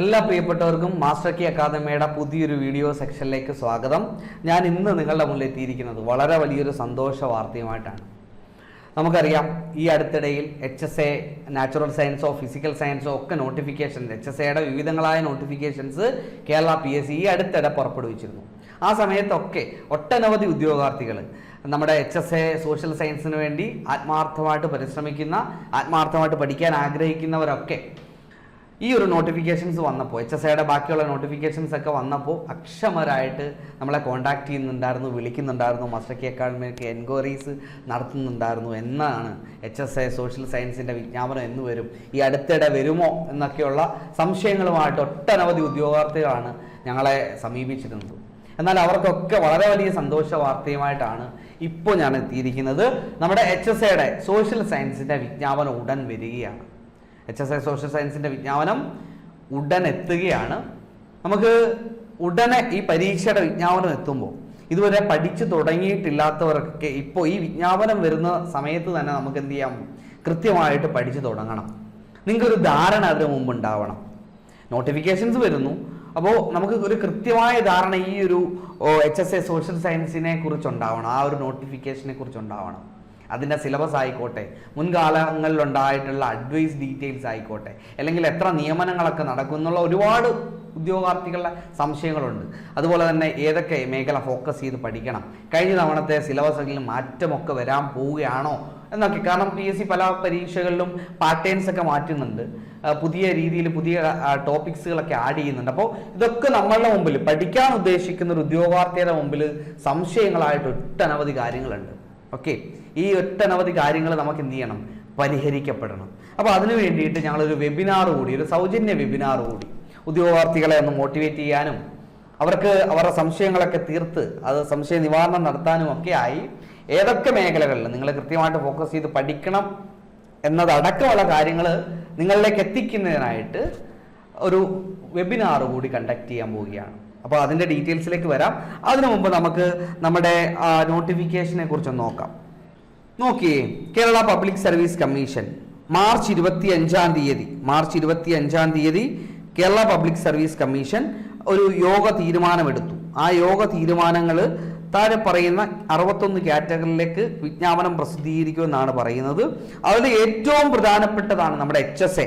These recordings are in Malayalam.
എല്ലാ പ്രിയപ്പെട്ടവർക്കും മാസ്റ്റർ കി അക്കാദമിയുടെ പുതിയൊരു വീഡിയോ സെക്ഷനിലേക്ക് സ്വാഗതം. ഞാൻ ഇന്ന് നിങ്ങളുടെ മുന്നിൽ എത്തിയിരിക്കുന്നത് വളരെ വലിയൊരു സന്തോഷ വാർത്തയുമായിട്ടാണ്. നമുക്കറിയാം ഈ അടുത്തിടയിൽ എച്ച് എസ് എ നാച്ചുറൽ സയൻസോ ഫിസിക്കൽ സയൻസോ ഒക്കെ നോട്ടിഫിക്കേഷൻ എച്ച് എസ് എയുടെ വിവിധങ്ങളായ notifications Kerala P S C ഈ അടുത്തിടെ പുറപ്പെടുവിച്ചിരുന്നു. ആ സമയത്തൊക്കെ ഒട്ടനവധി ഉദ്യോഗാർത്ഥികൾ നമ്മുടെ എച്ച് എസ് എ സോഷ്യൽ സയൻസിന് വേണ്ടി ആത്മാർത്ഥമായിട്ട് പരിശ്രമിക്കുന്ന ആത്മാർത്ഥമായിട്ട് പഠിക്കാൻ ആഗ്രഹിക്കുന്നവരൊക്കെ ഈ ഒരു നോട്ടിഫിക്കേഷൻസ് വന്നപ്പോൾ എച്ച് എസ് ഐയുടെ ബാക്കിയുള്ള നോട്ടിഫിക്കേഷൻസ് ഒക്കെ വന്നപ്പോൾ അക്ഷമരായിട്ട് നമ്മളെ കോൺടാക്ട് ചെയ്യുന്നുണ്ടായിരുന്നു വിളിക്കുന്നുണ്ടായിരുന്നു മാസ്റ്റർ കെ അക്കാഡമിക്ക് എൻക്വയറീസ് നടത്തുന്നുണ്ടായിരുന്നു എന്നാണ് എച്ച് എസ് ഐ സോഷ്യൽ സയൻസിന്റെ വിജ്ഞാപനം എന്ന് വരും. ഈ അടുത്തിടെ വരുമോ എന്നൊക്കെയുള്ള സംശയങ്ങളുമായിട്ട് ഒട്ടനവധി ഉദ്യോഗാർത്ഥികളാണ് ഞങ്ങളെ സമീപിച്ചിരുന്നത്. എന്നാൽ അവർക്കൊക്കെ വളരെ വലിയ സന്തോഷ വാർത്തയുമായിട്ടാണ് ഇപ്പോൾ ഞാൻ എത്തിയിരിക്കുന്നത്. നമ്മുടെ എച്ച് എസ് ഐയുടെ സോഷ്യൽ സയൻസിന്റെ വിജ്ഞാപനം ഉടൻ വരികയാണ്. എച്ച് എസ് ഐ സോഷ്യൽ സയൻസിന്റെ വിജ്ഞാപനം ഉടൻ എത്തുകയാണ് നമുക്ക് ഉടനെ ഈ പരീക്ഷയുടെ വിജ്ഞാപനം എത്തുമ്പോൾ ഇതുവരെ പഠിച്ചു തുടങ്ങിയിട്ടില്ലാത്തവർക്കൊക്കെ ഇപ്പോൾ ഈ വിജ്ഞാപനം വരുന്ന സമയത്ത് തന്നെ നമുക്ക് എന്ത് ചെയ്യാം? കൃത്യമായിട്ട് പഠിച്ചു തുടങ്ങണം. നിങ്ങൾക്കൊരു ധാരണ അതിന് മുമ്പ് ഉണ്ടാവണം നോട്ടിഫിക്കേഷൻസ് വരുന്നു. അപ്പോൾ നമുക്ക് ഒരു കൃത്യമായ ധാരണ ഈ ഒരു എച്ച് എസ് എ സോഷ്യൽ സയൻസിനെ കുറിച്ചുണ്ടാവണം. ആ ഒരു നോട്ടിഫിക്കേഷനെ കുറിച്ചുണ്ടാവണം. അതിന്റെ സിലബസ് ആയിക്കോട്ടെ. മുൻകാലങ്ങളിലുണ്ടായിട്ടുള്ള അഡ്വൈസ് ഡീറ്റെയിൽസ് ആയിക്കോട്ടെ. അല്ലെങ്കിൽ എത്ര നിയമനങ്ങളൊക്കെ നടക്കുന്നുള്ള ഒരുപാട് ഉദ്യോഗാർത്ഥികളുടെ സംശയങ്ങളുണ്ട്. അതുപോലെ തന്നെ ഏതൊക്കെ മേഖല ഫോക്കസ് ചെയ്ത് പഠിക്കണം. കഴിഞ്ഞ തവണത്തെ സിലബസിൽ മാറ്റമൊക്കെ വരാൻ പോവുകയാണോ എന്നൊക്കെ. കാരണം പി എസ് സി പല പരീക്ഷകളിലും പാറ്റേൺസ് ഒക്കെ മാറ്റുന്നുണ്ട്. പുതിയ രീതിയിൽ പുതിയ ടോപ്പിക്സുകളൊക്കെ ആഡ് ചെയ്യുന്നുണ്ട്. അപ്പോൾ ഇതൊക്കെ നമ്മളുടെ മുമ്പിൽ പഠിക്കാൻ ഉദ്ദേശിക്കുന്ന ഒരു ഉദ്യോഗാർത്ഥിയുടെ മുമ്പിൽ സംശയങ്ങളായിട്ട് ഒട്ടനവധി കാര്യങ്ങളുണ്ട്. ഓക്കെ ഈ ഒട്ടനവധി കാര്യങ്ങൾ നമുക്ക് എന്ത് ചെയ്യണം? പരിഹരിക്കപ്പെടണം. അപ്പോൾ അതിനു വേണ്ടിയിട്ട് ഞങ്ങളൊരു വെബിനാർ കൂടി ഒരു സൗജന്യ വെബിനാർ കൂടി ഉദ്യോഗാർത്ഥികളെ ഒന്ന് മോട്ടിവേറ്റ് ചെയ്യാനും അവർക്ക് അവരുടെ സംശയങ്ങളൊക്കെ തീർത്ത് അത് സംശയ നിവാരണം നടത്താനും ഒക്കെ ആയി ഏതൊക്കെ മേഖലകളിൽ നിങ്ങൾ കൃത്യമായിട്ട് ഫോക്കസ് ചെയ്ത് പഠിക്കണം എന്നതടക്കമുള്ള കാര്യങ്ങൾ നിങ്ങളിലേക്ക് എത്തിക്കുന്നതിനായിട്ട് ഒരു വെബിനാർ കൂടി കണ്ടക്ട് ചെയ്യാൻ പോവുകയാണ്. അപ്പോൾ അതിന്റെ ഡീറ്റെയിൽസിലേക്ക് വരാം. അതിനു മുമ്പ് നമുക്ക് നമ്മുടെ നോട്ടിഫിക്കേഷനെ കുറിച്ച് നോക്കാം. നോക്കിയേ Kerala public service commission March ഇരുപത്തി അഞ്ചാം തീയതി മാർച്ച് ഇരുപത്തി അഞ്ചാം തീയതി കേരള പബ്ലിക് സർവീസ് കമ്മീഷൻ ഒരു യോഗ തീരുമാനമെടുത്തു. ആ യോഗ തീരുമാനങ്ങൾ താഴെ പറയുന്ന അറുപത്തൊന്ന് കാറ്റഗറിയിലേക്ക് വിജ്ഞാപനം പ്രസിദ്ധീകരിക്കുമെന്നാണ് പറയുന്നത്. അതിൽ ഏറ്റവും പ്രധാനപ്പെട്ടതാണ് നമ്മുടെ H S A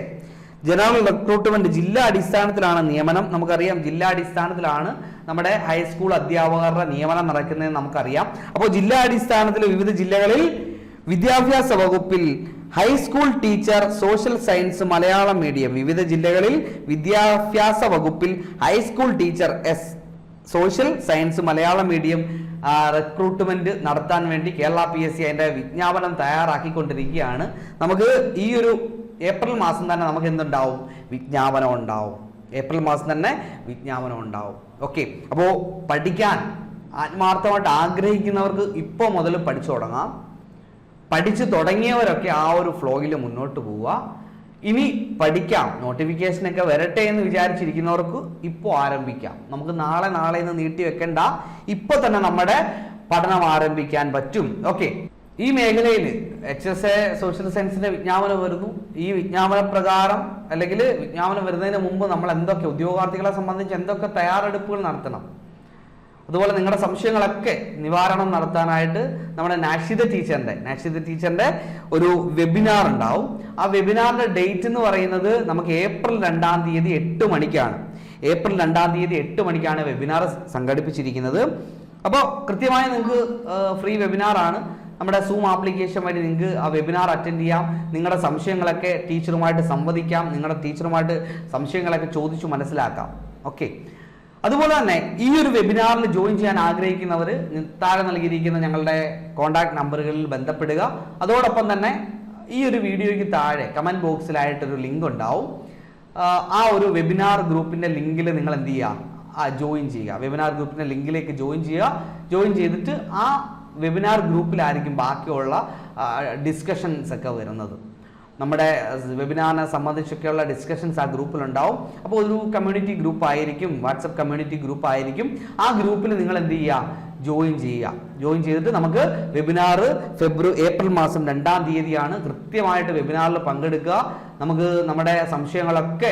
general recruitment ജില്ലാ അടിസ്ഥാനത്തിലാണ് നിയമനം. നമുക്കറിയാം ജില്ലാ അടിസ്ഥാനത്തിലാണ് നമ്മുടെ ഹൈസ്കൂൾ അധ്യാപകരുടെ നിയമനം നടക്കുന്നതെന്ന് നമുക്കറിയാം. അപ്പോൾ ജില്ലാ അടിസ്ഥാനത്തിൽ വിവിധ ജില്ലകളിൽ വിദ്യാഭ്യാസ വകുപ്പിൽ high school teacher social science Malayalam medium വിവിധ ജില്ലകളിൽ വിദ്യാഭ്യാസ വകുപ്പിൽ high school teacher S social science Malayalam medium recruitment നടത്താൻ വേണ്ടി കേരള പി എസ് സി അതിന്റെ വിജ്ഞാപനം തയ്യാറാക്കിക്കൊണ്ടിരിക്കുകയാണ്. നമുക്ക് ഈ ഒരു ഏപ്രിൽ മാസം തന്നെ നമുക്ക് എന്തുണ്ടാവും? വിജ്ഞാപനം ഉണ്ടാവും. ഏപ്രിൽ മാസം തന്നെ വിജ്ഞാപനം ഉണ്ടാവും. ഓക്കെ അപ്പോൾ പഠിക്കാൻ ആത്മാർത്ഥമായിട്ട് ആഗ്രഹിക്കുന്നവർക്ക് ഇപ്പോൾ മുതൽ പഠിച്ചു തുടങ്ങാം. പഠിച്ചു തുടങ്ങിയവരൊക്കെ ആ ഒരു ഫ്ലോയിൽ മുന്നോട്ട് പോവുക. ഇനി പഠിക്കാം. നോട്ടിഫിക്കേഷനൊക്കെ വരട്ടെ എന്ന് വിചാരിച്ചിരിക്കുന്നവർക്ക് ഇപ്പോൾ ആരംഭിക്കാം. നമുക്ക് നാളെ നാളെ എന്ന് നീട്ടി വെക്കണ്ട. ഇപ്പോൾ തന്നെ നമ്മുടെ പഠനം ആരംഭിക്കാൻ പറ്റും. ഓക്കെ ഈ മേഖലയിൽ എച്ച് എസ് എ സോഷ്യൽ സയൻസിന്റെ വിജ്ഞാപനം വരുന്നു. ഈ വിജ്ഞാപന പ്രകാരം അല്ലെങ്കിൽ വിജ്ഞാപനം വരുന്നതിന് മുമ്പ് നമ്മൾ എന്തൊക്കെ ഉദ്യോഗാർത്ഥികളെ സംബന്ധിച്ച് എന്തൊക്കെ തയ്യാറെടുപ്പുകൾ നടത്തണം. അതുപോലെ നിങ്ങളുടെ സംശയങ്ങളൊക്കെ നിവാരണം നടത്താനായിട്ട് നമ്മുടെ നാഷിത ടീച്ചറിന്റെ നാഷിത ടീച്ചറിന്റെ ഒരു വെബിനാർ ഉണ്ടാവും. ആ വെബിനാറിന്റെ ഡേറ്റ് എന്ന് പറയുന്നത് നമുക്ക് ഏപ്രിൽ രണ്ടാം തീയതി എട്ട് മണിക്കാണ്. ഏപ്രിൽ രണ്ടാം തീയതി എട്ട് മണിക്കാണ് വെബിനാർ സംഘടിപ്പിച്ചിരിക്കുന്നത്. അപ്പോൾ കൃത്യമായി നിങ്ങൾക്ക് ഫ്രീ വെബിനാർ ആണ്. നമ്മുടെ സൂം ആപ്ലിക്കേഷൻ വഴി നിങ്ങൾക്ക് ആ വെബിനാർ അറ്റൻഡ് ചെയ്യാം. നിങ്ങളുടെ സംശയങ്ങളൊക്കെ ടീച്ചറുമായിട്ട് സംവദിക്കാം. നിങ്ങളുടെ ടീച്ചറുമായിട്ട് സംശയങ്ങളൊക്കെ ചോദിച്ചു മനസ്സിലാക്കാം. ഓക്കെ അതുപോലെ തന്നെ ഈ ഒരു വെബിനാറിൽ ജോയിൻ ചെയ്യാൻ ആഗ്രഹിക്കുന്നവർ താഴെ നൽകിയിരിക്കുന്ന ഞങ്ങളുടെ കോൺടാക്ട് നമ്പറുകളിൽ ബന്ധപ്പെടുക. അതോടൊപ്പം തന്നെ ഈ ഒരു വീഡിയോയ്ക്ക് താഴെ കമന്റ് ബോക്സിലായിട്ടൊരു ലിങ്ക് ഉണ്ടാവും. ആ, ഒരു വെബിനാർ ഗ്രൂപ്പിന്റെ ലിങ്കിൽ നിങ്ങൾ എന്ത് ചെയ്യുക? ആ ജോയിൻ ചെയ്യുക. വെബിനാർ ഗ്രൂപ്പിന്റെ ലിങ്കിലേക്ക് ജോയിൻ ചെയ്യുക. ജോയിൻ ചെയ്തിട്ട് ആ വെബിനാർ ഗ്രൂപ്പിലായിരിക്കും ബാക്കിയുള്ള ഡിസ്കഷൻസ് ഒക്കെ വരുന്നത്. നമ്മുടെ വെബിനാറിനെ സംബന്ധിച്ചൊക്കെയുള്ള ഡിസ്കഷൻസ് ആ ഗ്രൂപ്പിലുണ്ടാവും. അപ്പോൾ ഒരു കമ്മ്യൂണിറ്റി ഗ്രൂപ്പ് ആയിരിക്കും വാട്സപ്പ് കമ്മ്യൂണിറ്റി ഗ്രൂപ്പ് ആയിരിക്കും. ആ ഗ്രൂപ്പിൽ നിങ്ങൾ എന്ത് ചെയ്യുക? ജോയിൻ ചെയ്യുക. ജോയിൻ ചെയ്തിട്ട് നമുക്ക് വെബിനാർ ഫെബ്രുവരി ഏപ്രിൽ മാസം രണ്ടാം തീയതിയാണ് കൃത്യമായിട്ട് വെബിനാറിൽ പങ്കെടുക്കുക. നമുക്ക് നമ്മുടെ സംശയങ്ങളൊക്കെ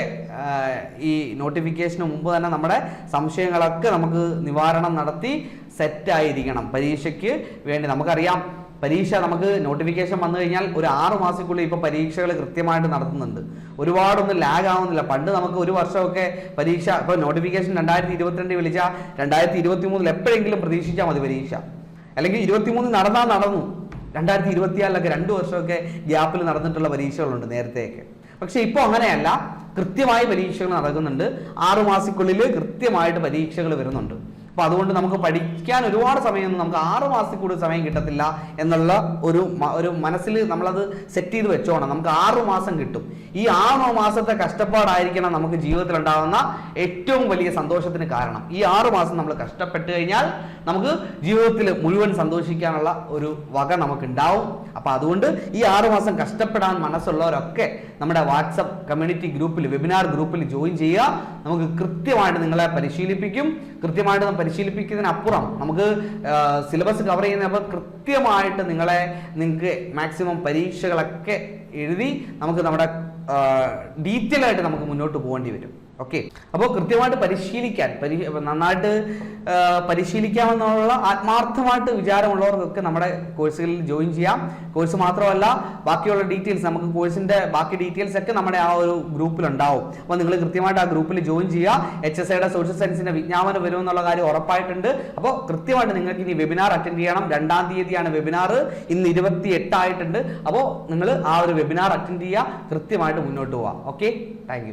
ഈ നോട്ടിഫിക്കേഷന് മുമ്പ് തന്നെ നമ്മുടെ സംശയങ്ങളൊക്കെ നമുക്ക് നിവാരണം നടത്തി സെറ്റായിരിക്കണം പരീക്ഷയ്ക്ക് വേണ്ടി നമുക്കറിയാം. പരീക്ഷ നമുക്ക് നോട്ടിഫിക്കേഷൻ വന്നു കഴിഞ്ഞാൽ ഒരു ആറു മാസത്തിനുള്ളിൽ ഇപ്പോൾ പരീക്ഷകൾ കൃത്യമായിട്ട് നടത്തുന്നുണ്ട്. ഒരുപാടൊന്നും ലാഗ് ആവുന്നില്ല. പണ്ട് നമുക്ക് ഒരു വർഷമൊക്കെ പരീക്ഷ ഇപ്പോൾ നോട്ടിഫിക്കേഷൻ രണ്ടായിരത്തി ഇരുപത്തിരണ്ടിൽ വിളിച്ചാൽ രണ്ടായിരത്തി ഇരുപത്തി മൂന്നിൽ എപ്പോഴെങ്കിലും പ്രതീക്ഷിച്ചാൽ മതി പരീക്ഷ. അല്ലെങ്കിൽ ഇരുപത്തിമൂന്ന് നടന്നാൽ നടന്നു. രണ്ടായിരത്തി ഇരുപത്തിയാലിലൊക്കെ രണ്ട് വർഷമൊക്കെ ഗ്യാപ്പിൽ നടന്നിട്ടുള്ള പരീക്ഷകളുണ്ട് നേരത്തെയൊക്കെ. പക്ഷേ ഇപ്പോൾ അങ്ങനെയല്ല. കൃത്യമായി പരീക്ഷകൾ നടക്കുന്നുണ്ട്. ആറു മാസത്തിനുള്ളിൽ കൃത്യമായിട്ട് പരീക്ഷകൾ വരുന്നുണ്ട്. അപ്പോൾ അതുകൊണ്ട് നമുക്ക് പഠിക്കാൻ ഒരുപാട് സമയമൊന്നും നമുക്ക് ആറ് മാസത്തിൽ കൂടുതൽ സമയം കിട്ടത്തില്ല എന്നുള്ള ഒരു ഒരു മനസ്സിൽ നമ്മളത് സെറ്റ് ചെയ്ത് വെച്ചോണം. നമുക്ക് ആറ് മാസം കിട്ടും. ഈ ആറ് മാസത്തെ കഷ്ടപ്പാടായിരിക്കണം നമുക്ക് ജീവിതത്തിൽ ഉണ്ടാകുന്ന ഏറ്റവും വലിയ സന്തോഷത്തിന് കാരണം. ഈ ആറ് മാസം നമ്മൾ കഷ്ടപ്പെട്ട് കഴിഞ്ഞാൽ നമുക്ക് ജീവിതത്തിൽ മുഴുവൻ സന്തോഷിക്കാനുള്ള ഒരു വക നമുക്ക് ഉണ്ടാവും അപ്പോൾ അതുകൊണ്ട് ഈ ആറ് മാസം കഷ്ടപ്പെടാൻ മനസ്സുള്ളവരൊക്കെ നമ്മുടെ വാട്സപ്പ് കമ്മ്യൂണിറ്റി ഗ്രൂപ്പിൽ വെബിനാർ ഗ്രൂപ്പിൽ ജോയിൻ ചെയ്യുക. നമുക്ക് കൃത്യമായിട്ട് നിങ്ങളെ പരിശീലിപ്പിക്കും. കൃത്യമായിട്ട് പരിശീലിപ്പിക്കുന്നതിനപ്പുറം നമുക്ക് സിലബസ് കവർ ചെയ്യുന്നപ്പോൾ കൃത്യമായിട്ട് നിങ്ങളെ നിങ്ങൾക്ക് മാക്സിമം പരീക്ഷകളൊക്കെ എഴുതി നമുക്ക് നമ്മുടെ ഡീറ്റെയിൽ ആയിട്ട് നമുക്ക് മുന്നോട്ട് പോകേണ്ടി വരും. ഓക്കെ അപ്പോൾ കൃത്യമായിട്ട് പരിശീലിക്കാൻ പരി നന്നായിട്ട് പരിശീലിക്കാമെന്നുള്ള ആത്മാർത്ഥമായിട്ട് വിചാരമുള്ളവർക്കൊക്കെ നമ്മുടെ കോഴ്സുകളിൽ ജോയിൻ ചെയ്യാം. കോഴ്സ് മാത്രമല്ല ബാക്കിയുള്ള ഡീറ്റെയിൽസ് നമുക്ക് കോഴ്സിന്റെ ബാക്കി ഡീറ്റെയിൽസ് ഒക്കെ നമ്മുടെ ആ ഒരു ഗ്രൂപ്പിൽ ഉണ്ടാവും അപ്പോൾ നിങ്ങൾ കൃത്യമായിട്ട് ആ ഗ്രൂപ്പിൽ ജോയിൻ ചെയ്യുക. എച്ച് എസ് ഐയുടെ സോഷ്യൽ സയൻസിന്റെ വിജ്ഞാപനം വരുമെന്നുള്ള കാര്യം ഉറപ്പായിട്ടുണ്ട്. അപ്പോൾ കൃത്യമായിട്ട് നിങ്ങൾക്ക് ഇനി വെബിനാർ അറ്റൻഡ് ചെയ്യണം. രണ്ടാം തീയതിയാണ് വെബിനാർ ഇന്ന് ഇരുപത്തി എട്ടായിട്ടുണ്ട് അപ്പോൾ നിങ്ങൾ ആ ഒരു വെബിനാർ അറ്റൻഡ് ചെയ്യുക. കൃത്യമായിട്ട് മുന്നോട്ട് പോവാം ഓക്കെ താങ്ക്